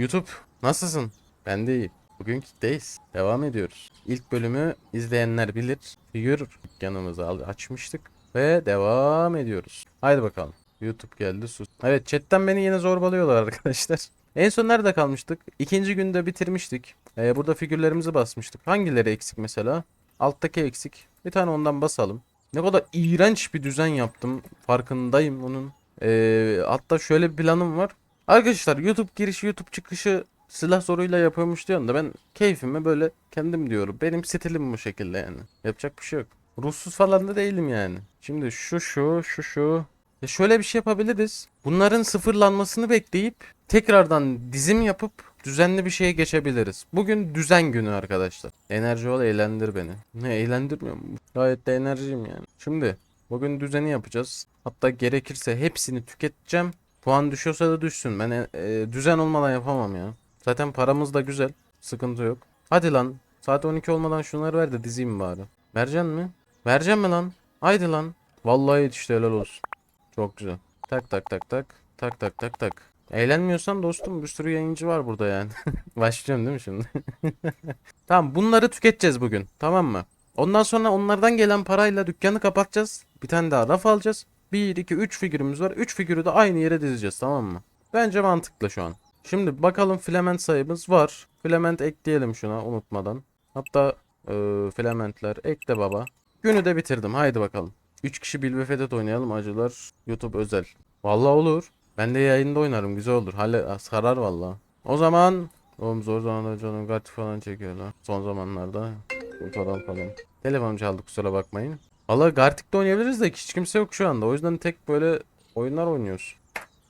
YouTube nasılsın? Ben de iyiyim. Bugün kitteyiz. Devam ediyoruz. İlk bölümü izleyenler bilir. Figür dükkanımızı açmıştık. Ve devam ediyoruz. Haydi bakalım. YouTube geldi sus. Evet chatten beni yine zorbalıyorlar arkadaşlar. En son nerede kalmıştık? İkinci günde bitirmiştik. Ee, burada figürlerimizi basmıştık. Hangileri eksik mesela? Alttaki eksik. Bir tane ondan basalım. Ne kadar iğrenç bir düzen yaptım. Farkındayım onun. Ee, hatta şöyle bir planım var. Arkadaşlar YouTube girişi YouTube çıkışı silah zoruyla yapıyormuş diyorum da ben keyfime böyle kendim diyorum. Benim stilim bu şekilde yani. Yapacak bir şey yok. Ruhsuz falan da değilim yani. Şimdi şu şu şu şu. Ya şöyle bir şey yapabiliriz. Bunların sıfırlanmasını bekleyip tekrardan dizim yapıp düzenli bir şeye geçebiliriz. Bugün düzen günü arkadaşlar. Enerji ol eğlendir beni. Ne eğlendirmiyor mu? Gayet de enerjiyim yani. Şimdi bugün düzeni yapacağız. Hatta gerekirse hepsini tüketeceğim. Puan düşüyorsa da düşsün. Ben e, e, düzen olmadan yapamam ya. Zaten paramız da güzel. Sıkıntı yok. Hadi lan. Saat 12 olmadan şunları ver de dizeyim bari. Vereceksin mi? Vereceksin mi lan? Haydi lan. Vallahi yetişti helal olsun. Çok güzel. Tak tak tak tak. Tak tak tak tak. Eğlenmiyorsan dostum bir sürü yayıncı var burada yani. Başlıyorum değil mi şimdi? tamam bunları tüketeceğiz bugün. Tamam mı? Ondan sonra onlardan gelen parayla dükkanı kapatacağız. Bir tane daha raf alacağız. 1, 2, 3 figürümüz var. 3 figürü de aynı yere dizeceğiz tamam mı? Bence mantıklı şu an. Şimdi bakalım filament sayımız var. Filament ekleyelim şuna unutmadan. Hatta e, filamentler ekle baba. Günü de bitirdim. Haydi bakalım. 3 kişi Bilbe Fethet oynayalım acılar. YouTube özel. Vallahi olur. Ben de yayında oynarım. Güzel olur. Halle sarar vallahi. O zaman Oğlum zor zamanlarda canım gati falan çekiyorlar. Son zamanlarda. Falan falan. Telefon çaldı kusura bakmayın. Valla Gartic'te oynayabiliriz de hiç kimse yok şu anda. O yüzden tek böyle oyunlar oynuyoruz.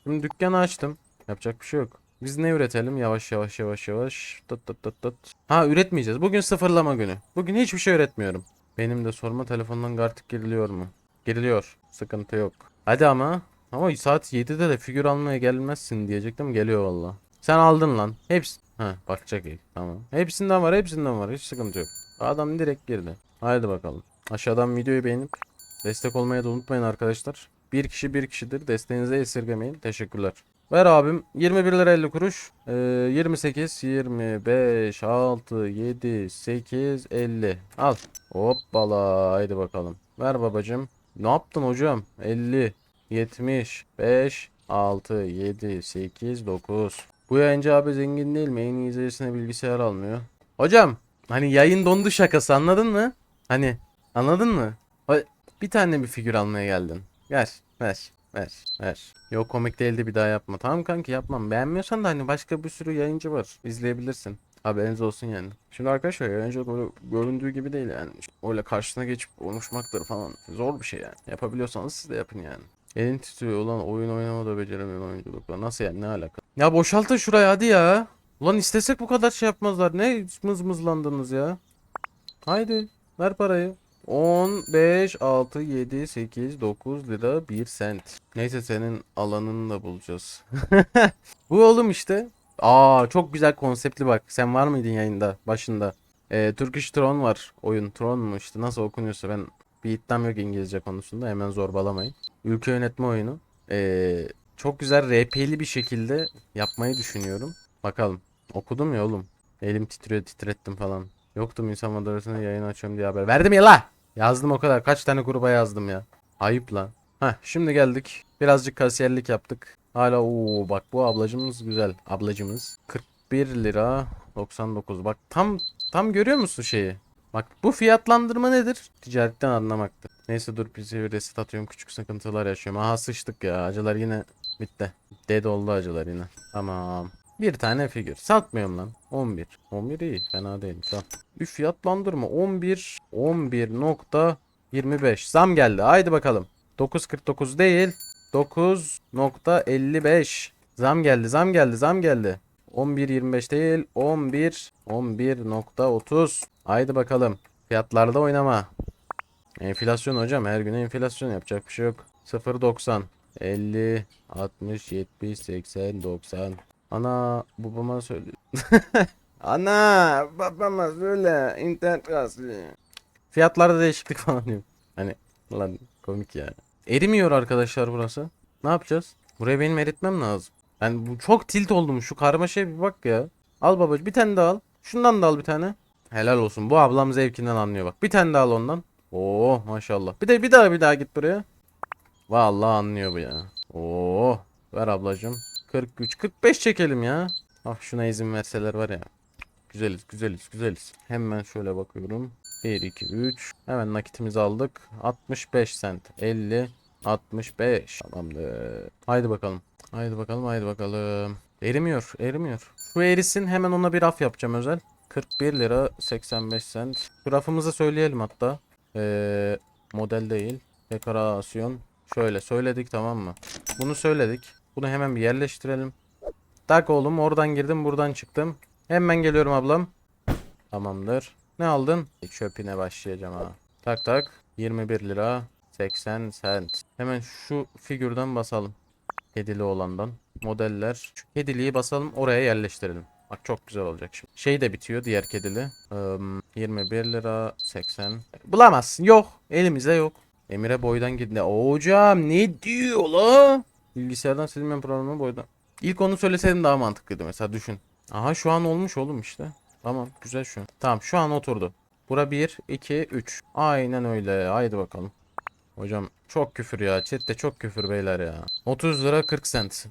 Şimdi dükkanı açtım. Yapacak bir şey yok. Biz ne üretelim? Yavaş yavaş yavaş yavaş. Tut tut tut tut. Ha üretmeyeceğiz. Bugün sıfırlama günü. Bugün hiçbir şey üretmiyorum. Benim de sorma telefondan Gartic giriliyor mu? Giriliyor. Sıkıntı yok. Hadi ama. Ama saat 7'de de figür almaya gelmezsin diyecektim. Geliyor valla. Sen aldın lan. Hepsi. Ha bakacak iyi. Tamam. Hepsinden var hepsinden var. Hiç sıkıntı yok. Adam direkt girdi. Haydi bakalım. Aşağıdan videoyu beğenip destek olmayı da unutmayın arkadaşlar. Bir kişi bir kişidir. Desteğinizi esirgemeyin. Teşekkürler. Ver abim. 21 lira 50 kuruş. Ee, 28, 25, 6, 7, 8, 50. Al. Hoppala. Haydi bakalım. Ver babacım. Ne yaptın hocam? 50, 70, 5, 6, 7, 8, 9. Bu yayıncı abi zengin değil mi? En iyi bilgisayar almıyor. Hocam. Hani yayın dondu şakası anladın mı? Hani anladın mı? Bir tane bir figür almaya geldin. Ver. Ver. Ver. Ver. Yok komik değildi bir daha yapma. Tamam kanki yapmam. Beğenmiyorsan da hani başka bir sürü yayıncı var. İzleyebilirsin. Haberiniz olsun yani. Şimdi arkadaşlar yayıncılık öyle göründüğü gibi değil yani. Öyle karşısına geçip konuşmaktır falan. Zor bir şey yani. Yapabiliyorsanız siz de yapın yani. Elin titriyor ulan oyun oynamada beceremiyorum oyunculukla. Nasıl yani ne alaka? Ya boşaltın şurayı hadi ya. Ulan istesek bu kadar şey yapmazlar. Ne mızmızlandınız ya? Haydi ver parayı. 10, 5, 6, 7, 8, 9 lira 1 sent. Neyse senin alanını da bulacağız. Bu oğlum işte. Aa çok güzel konseptli bak. Sen var mıydın yayında başında? Ee, Turkish Tron var. Oyun Tron mu işte nasıl okunuyorsa ben bir iddiam yok İngilizce konusunda. Hemen zorbalamayın. Ülke yönetme oyunu. Ee, çok güzel RP'li bir şekilde yapmayı düşünüyorum. Bakalım. Okudum ya oğlum. Elim titriyor titrettim falan. Yoktum insan moderatörüne yayın açıyorum diye haber. Verdim ya la. Yazdım o kadar. Kaç tane gruba yazdım ya. Ayıp la. Heh şimdi geldik. Birazcık kasiyerlik yaptık. Hala ooo bak bu ablacımız güzel. Ablacımız. 41 lira 99. Bak tam tam görüyor musun şeyi? Bak bu fiyatlandırma nedir? Ticaretten anlamaktır. Neyse dur bir seviye reset atıyorum. Küçük sıkıntılar yaşıyorum. Aha sıçtık ya. Acılar yine bitti. Dead oldu acılar yine. Tamam. Bir tane figür. Satmıyorum lan. 11. 11 iyi. Fena değil. Sat. Bir fiyatlandırma. 11. 11.25. Zam geldi. Haydi bakalım. 9.49 değil. 9.55. Zam geldi. Zam geldi. Zam geldi. 11.25 değil. 11. 11.30. Haydi bakalım. Fiyatlarda oynama. Enflasyon hocam. Her gün enflasyon yapacak bir şey yok. 0.90. 50, 60, 70, 80, 90. Ana babama söyle. Ana babama söyle internet kaslı. Fiyatlarda değişiklik falan diyor. Hani lan komik ya. Erimiyor arkadaşlar burası. Ne yapacağız? Buraya benim eritmem lazım. Ben bu çok tilt oldum şu karmaşaya bir bak ya. Al babacığım bir tane daha al. Şundan da al bir tane. Helal olsun. Bu ablam zevkinden anlıyor bak. Bir tane daha al ondan. Oo maşallah. Bir de bir daha bir daha git buraya. Vallahi anlıyor bu ya. Oo ver ablacığım. 43 45 çekelim ya. Ah şuna izin verseler var ya. Güzeliz güzeliz güzeliz. Hemen şöyle bakıyorum. 1 2 3. Hemen nakitimizi aldık. 65 cent. 50 65. Tamamdır. Haydi bakalım. Haydi bakalım haydi bakalım. Erimiyor erimiyor. Şu erisin hemen ona bir raf yapacağım özel. 41 lira 85 cent. Şu rafımızı söyleyelim hatta. Ee, model değil. Dekorasyon. Şöyle söyledik tamam mı? Bunu söyledik. Bunu hemen bir yerleştirelim. Tak oğlum oradan girdim buradan çıktım. Hemen geliyorum ablam. Tamamdır. Ne aldın? Çöpüne başlayacağım ha. Tak tak. 21 lira 80 cent. Hemen şu figürden basalım. Kedili olandan. Modeller. Şu kediliği basalım oraya yerleştirelim. Bak çok güzel olacak şimdi. Şey de bitiyor diğer kedili. Eee, 21 lira 80. Bulamazsın. Yok. Elimizde yok. Emir'e boydan gitti. Hocam ne diyor la? Bilgisayardan silinmeyen programı boydan. İlk onu söyleseydin daha mantıklıydı mesela düşün. Aha şu an olmuş oğlum işte. Tamam güzel şu. Tamam şu an oturdu. Bura 1, 2, 3. Aynen öyle. Haydi bakalım. Hocam çok küfür ya. Chat'te çok küfür beyler ya. 30 lira 40 cent.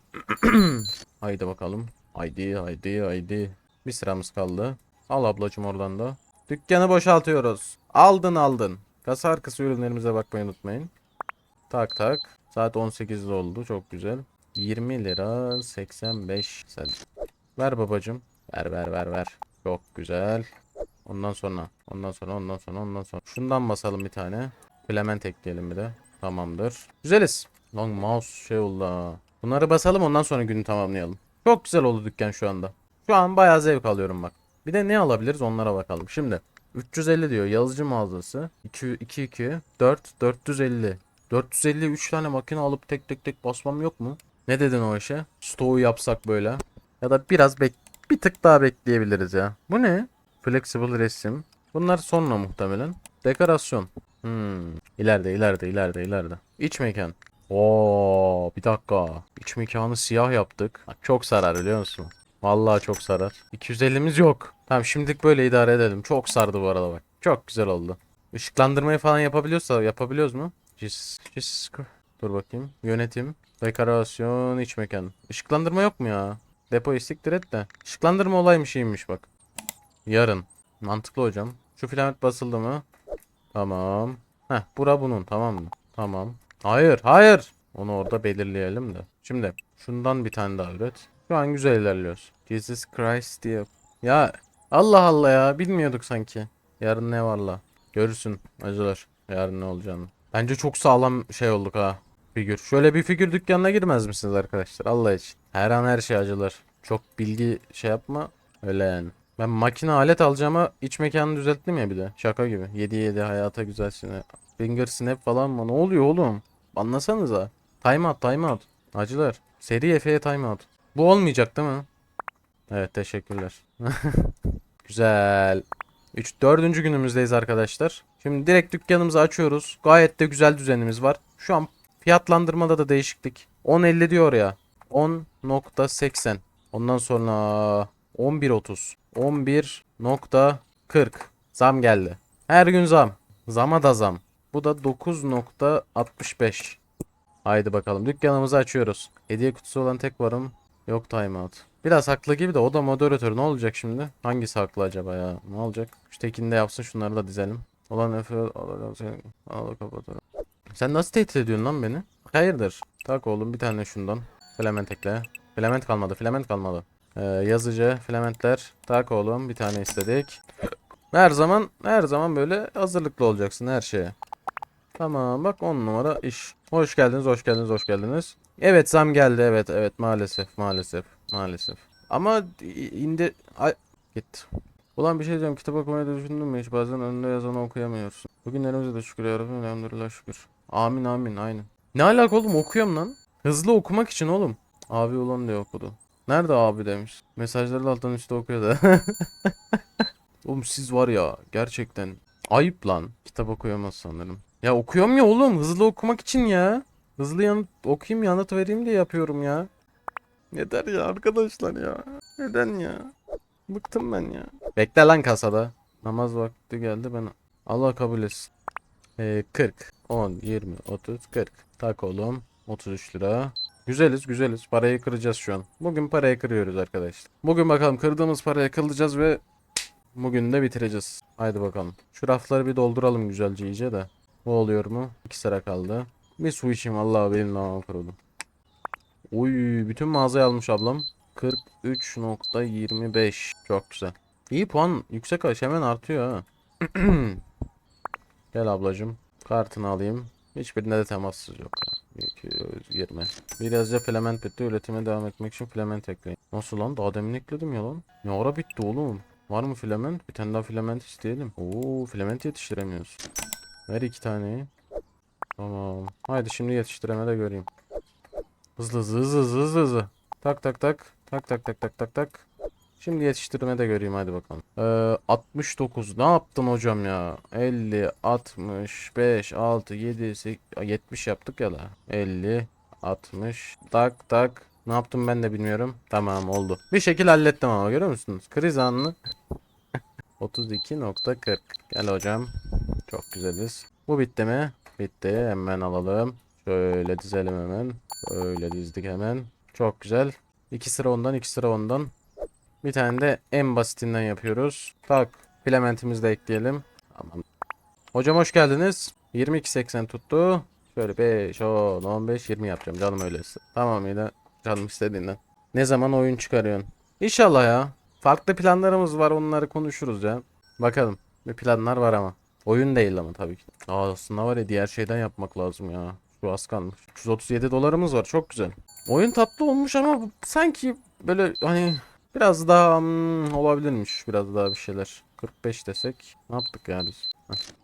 haydi bakalım. Haydi haydi haydi. Bir sıramız kaldı. Al ablacım oradan da. Dükkanı boşaltıyoruz. Aldın aldın. Kasa arkası ürünlerimize bakmayı unutmayın. Tak tak. Saat 18'de oldu. Çok güzel. 20 lira 85 cent. Ver babacım. Ver ver ver ver. Çok güzel. Ondan sonra, ondan sonra, ondan sonra, ondan sonra. Şundan basalım bir tane. Filament ekleyelim bir de. Tamamdır. Güzeliz. Long mouse şey oldu ha. Bunları basalım ondan sonra günü tamamlayalım. Çok güzel oldu dükkan şu anda. Şu an bayağı zevk alıyorum bak. Bir de ne alabiliriz onlara bakalım. Şimdi 350 diyor yazıcı mağazası. 2 2 2 4 450. 450 3 tane makine alıp tek tek tek basmam yok mu? Ne dedin o işe? Stoğu yapsak böyle. Ya da biraz bek bir tık daha bekleyebiliriz ya. Bu ne? Flexible resim. Bunlar sonra muhtemelen. Dekorasyon. Hmm. İleride, ileride, ileride, ileride. İç mekan. Oo, bir dakika. İç mekanı siyah yaptık. Çok sarar biliyor musun? Vallahi çok sarar. 250'miz yok. Tamam şimdilik böyle idare edelim. Çok sardı bu arada bak. Çok güzel oldu. Işıklandırmayı falan yapabiliyorsa yapabiliyoruz mu? Cis, cis, dur bakayım. Yönetim. Dekorasyon, iç mekan. Işıklandırma yok mu ya? Depoyu siktir et de. Işıklandırma olaymış iyiymiş bak. Yarın. Mantıklı hocam. Şu filament basıldı mı? Tamam. Heh bura bunun tamam mı? Tamam. Hayır hayır. Onu orada belirleyelim de. Şimdi şundan bir tane daha üret. Şu an güzel ilerliyoruz. Jesus Christ diye. Ya Allah Allah ya bilmiyorduk sanki. Yarın ne var la? Görürsün acılar. Yarın ne olacağını. Bence çok sağlam şey olduk ha. Figür. Şöyle bir figür dükkanına girmez misiniz arkadaşlar? Allah için. Her an her şey acılar. Çok bilgi şey yapma. Öyle yani. Ben makine alet alacağıma iç mekanı düzelttim ya bir de. Şaka gibi. 7 7 hayata güzelsin. Finger snap falan mı? Ne oluyor oğlum? Anlasanıza. Time out time out. Acılar. Seri Efe'ye time out. Bu olmayacak değil mi? Evet teşekkürler. Güzel. 3 4. günümüzdeyiz arkadaşlar. Şimdi direkt dükkanımızı açıyoruz. Gayet de güzel düzenimiz var. Şu an fiyatlandırmada da değişiklik. 10.50 diyor ya. 10.80. Ondan sonra 11.30. 11.40. Zam geldi. Her gün zam. Zama da zam. Bu da 9.65. Haydi bakalım dükkanımızı açıyoruz. Hediye kutusu olan tek varım. Yok timeout. Biraz haklı gibi de o da moderatör ne olacak şimdi? Hangisi haklı acaba ya? Ne olacak? Şu tekinde yapsın şunları da dizelim. Olan Efe al kapatalım. Sen nasıl tehdit ediyorsun lan beni? Hayırdır? Tak oğlum bir tane şundan. Filament ekle. Filament kalmadı. Filament kalmadı. Ee, yazıcı, filamentler. Tak oğlum bir tane istedik. Her zaman her zaman böyle hazırlıklı olacaksın her şeye. Tamam bak 10 numara iş. Hoş geldiniz, hoş geldiniz, hoş geldiniz. Evet zam geldi evet evet maalesef maalesef maalesef. Ama indi ay gitti. Ulan bir şey diyeceğim kitap okumayı da düşündün mü hiç bazen önünde yazanı okuyamıyorsun. Bugünlerimize de şükür yarabbim elhamdülillah şükür. Amin amin aynen. Ne alaka oğlum okuyorum lan. Hızlı okumak için oğlum. Abi ulan diye okudu. Nerede abi demiş. Mesajları da alttan üstte okuyor da. oğlum siz var ya gerçekten ayıp lan. Kitap okuyamaz sanırım. Ya okuyorum ya oğlum hızlı okumak için ya. Hızlı yanıt okuyayım yanıt vereyim diye yapıyorum ya. Yeter ya arkadaşlar ya. Neden ya? Bıktım ben ya. Bekle lan kasada. Namaz vakti geldi ben. Allah kabul etsin. Ee, 40, 10, 20, 30, 40. Tak oğlum. 33 lira. Güzeliz güzeliz. Parayı kıracağız şu an. Bugün parayı kırıyoruz arkadaşlar. Bugün bakalım kırdığımız parayı kılacağız ve bugün de bitireceğiz. Haydi bakalım. Şu rafları bir dolduralım güzelce iyice de. Bu oluyor mu? 2 sıra kaldı. Bir su içeyim Allah benim namam kuruldu. Uy bütün mağazayı almış ablam. 43.25 çok güzel. İyi puan yüksek aş hemen artıyor ha. Gel ablacım. Kartını alayım. Hiçbirinde de temassız yok. ha. 220. Birazca filament bitti. Üretime devam etmek için filament ekleyin. Nasıl lan? Daha demin ekledim ya lan. Ne ara bitti oğlum? Var mı filament? Bir tane daha filament isteyelim. Oo filament yetiştiremiyoruz. Ver iki taneyi. Tamam. Haydi şimdi yetiştireme de göreyim. Hızlı hızlı hızlı hızlı hızlı. Tak tak tak. Tak tak tak tak tak tak. Şimdi yetiştirme de göreyim hadi bakalım. Ee, 69. Ne yaptın hocam ya? 50, 65, 6, 7, 8, 70 yaptık ya la. 50, 60. Tak tak. Ne yaptım ben de bilmiyorum. Tamam oldu. Bir şekil hallettim ama görüyor musunuz? Kriz anını. 32.40. Gel hocam. Çok güzeliz. Bu bitti mi? Bitti. Hemen alalım. Şöyle dizelim hemen. Öyle dizdik hemen. Çok güzel. 2 sıra ondan, 2 sıra ondan. Bir tane de en basitinden yapıyoruz. Tak. Filamentimizi de ekleyelim. Tamam. Hocam hoş geldiniz. 22.80 tuttu. Şöyle 5, 10, 15, 20 yapacağım. Canım öyleyse. Tamamıyla canım istediğinden. Ne zaman oyun çıkarıyorsun? İnşallah ya. Farklı planlarımız var. Onları konuşuruz ya. Bakalım. Bir planlar var ama. Oyun değil ama tabii ki. Aa, aslında var ya diğer şeyden yapmak lazım ya. Şu az kalmış. 337 dolarımız var. Çok güzel. Oyun tatlı olmuş ama sanki böyle hani biraz daha hmm, olabilirmiş. Biraz daha bir şeyler. 45 desek. Ne yaptık ya biz?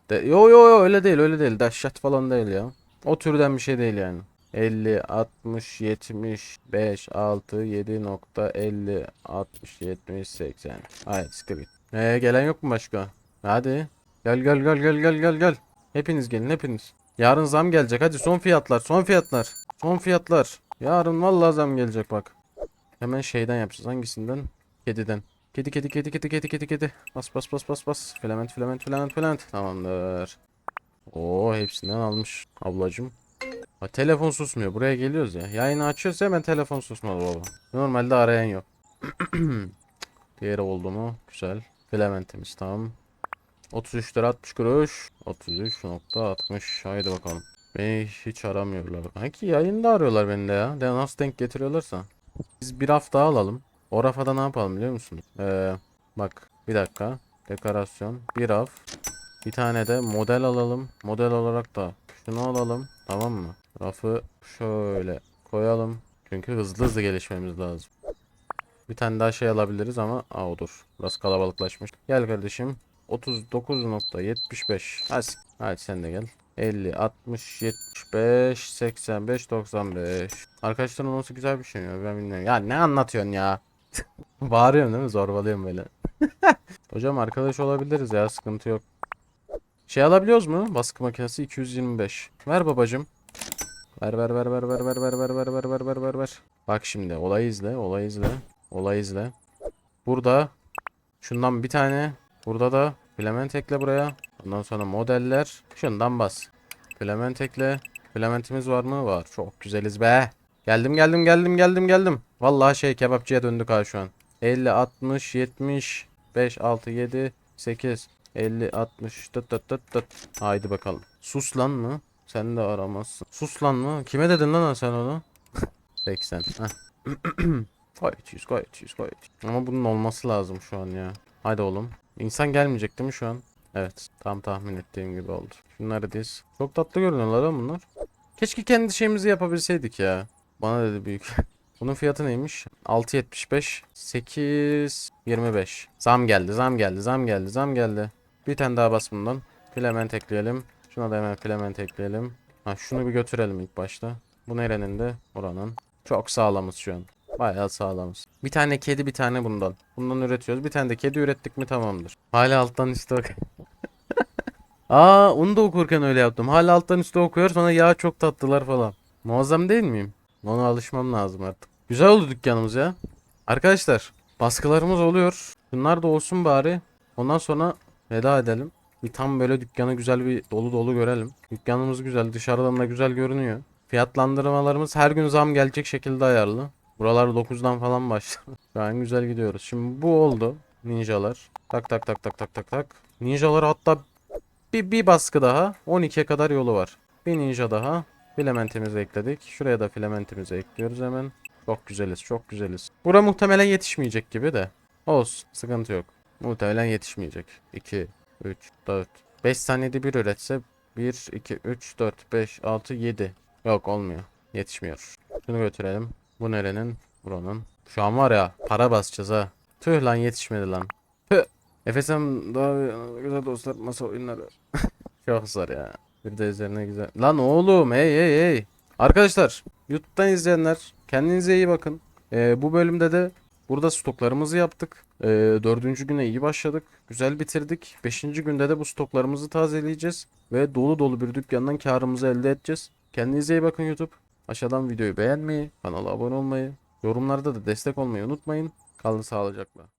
De, yo yo yo öyle değil öyle değil. Dehşet falan değil ya. O türden bir şey değil yani. 50, 60, 75, 6, 7.50, 60, 70, 80. Hayır siktir git. Ee, gelen yok mu başka? Hadi. Gel gel gel gel gel gel gel. Hepiniz gelin hepiniz. Yarın zam gelecek. Hadi son fiyatlar son fiyatlar. Son fiyatlar. Yarın vallahi zam gelecek bak. Hemen şeyden yapacağız. Hangisinden? Kediden. Kedi kedi kedi kedi kedi kedi kedi. Bas bas bas bas bas. Filament filament filament filament. Tamamdır. Oo hepsinden almış ablacım. Ha, telefon susmuyor. Buraya geliyoruz ya. Yayını açıyorsa hemen telefon susmadı baba. Normalde arayan yok. Diğeri oldu mu? Güzel. Filamentimiz tamam. 33 lira 60 kuruş. 33.60. Haydi bakalım. Beni hiç aramıyorlar. Hangi yayında arıyorlar beni de ya. De nasıl denk getiriyorlarsa. Biz bir raf daha alalım. O rafa da ne yapalım biliyor musun? Ee, bak bir dakika. Dekorasyon. Bir raf. Bir tane de model alalım. Model olarak da şunu alalım. Tamam mı? Rafı şöyle koyalım. Çünkü hızlı hızlı gelişmemiz lazım. Bir tane daha şey alabiliriz ama aa o dur. Burası kalabalıklaşmış. Gel kardeşim. 39.75. Hadi, hadi sen de gel. 50, 60, 75, 85, 95. Arkadaşların olması güzel bir şey mi? Ben bilmiyorum. Ya ne anlatıyorsun ya? Bağırıyorum değil mi? Zorbalıyorum böyle. Hocam arkadaş olabiliriz ya. Sıkıntı yok. Şey alabiliyoruz mu? Baskı makinesi 225. Ver babacım. Ver ver ver ver ver ver ver ver ver ver ver ver ver ver. Bak şimdi olayı izle, olayı izle. Olayı izle. Burada şundan bir tane. Burada da filament ekle buraya. Ondan sonra modeller. Şundan bas. Filament ekle. Filamentimiz var mı? Var. Çok güzeliz be. Geldim geldim geldim geldim geldim. Vallahi şey kebapçıya döndük ha şu an. 50 60 70 5 6 7 8 50 60 tıt tıt tıt tıt. Haydi bakalım. Sus lan mı? Sen de aramazsın. Sus lan mı? Kime dedin lan sen onu? 80. Heh. gayet iyiyiz gayet iyiyiz gayet. Ama bunun olması lazım şu an ya. Haydi oğlum. İnsan gelmeyecek değil mi şu an? Evet. Tam tahmin ettiğim gibi oldu. Şunları diz. Çok tatlı görünüyorlar lan bunlar. Keşke kendi şeyimizi yapabilseydik ya. Bana dedi büyük. Bunun fiyatı neymiş? 6.75 8.25 Zam geldi zam geldi zam geldi zam geldi Bir tane daha bas bundan Filament ekleyelim Şuna da hemen filament ekleyelim ha, Şunu bir götürelim ilk başta Bu nerenin de? Oranın Çok sağlamız şu an Bayağı sağlamız Bir tane kedi bir tane bundan Bundan üretiyoruz bir tane de kedi ürettik mi tamamdır Hala alttan üstte bak Aa onu da okurken öyle yaptım Hala alttan üstte okuyor sonra ya çok tatlılar falan Muazzam değil miyim? Ona alışmam lazım artık. Güzel oldu dükkanımız ya. Arkadaşlar baskılarımız oluyor. Bunlar da olsun bari. Ondan sonra veda edelim. Bir tam böyle dükkanı güzel bir dolu dolu görelim. Dükkanımız güzel. Dışarıdan da güzel görünüyor. Fiyatlandırmalarımız her gün zam gelecek şekilde ayarlı. Buralar 9'dan falan başladı. Şu an güzel gidiyoruz. Şimdi bu oldu. Ninjalar. Tak tak tak tak tak tak tak. Ninjalar hatta bir, bir baskı daha. 12'ye kadar yolu var. Bir ninja daha. Filamentimizi ekledik. Şuraya da filamentimizi ekliyoruz hemen. Çok güzeliz, çok güzeliz. Bura muhtemelen yetişmeyecek gibi de. Olsun, sıkıntı yok. Muhtemelen yetişmeyecek. 2, 3, 4, 5 saniyede bir üretse 1, 2, 3, 4, 5, 6, 7. Yok olmuyor. Yetişmiyor. Şunu götürelim. Bu nerenin? Buranın. Şu an var ya para basacağız ha. Tüh lan yetişmedi lan. Tüh. FSM daha güzel dostlar masa oyunları. Çok zor ya. Bir de üzerine güzel. Lan oğlum hey hey hey. Arkadaşlar YouTube'dan izleyenler kendinize iyi bakın. Ee, bu bölümde de burada stoklarımızı yaptık. Ee, dördüncü güne iyi başladık. Güzel bitirdik. Beşinci günde de bu stoklarımızı tazeleyeceğiz. Ve dolu dolu bir dükkandan karımızı elde edeceğiz. Kendinize iyi bakın YouTube. Aşağıdan videoyu beğenmeyi, kanala abone olmayı, yorumlarda da destek olmayı unutmayın. Kalın sağlıcakla.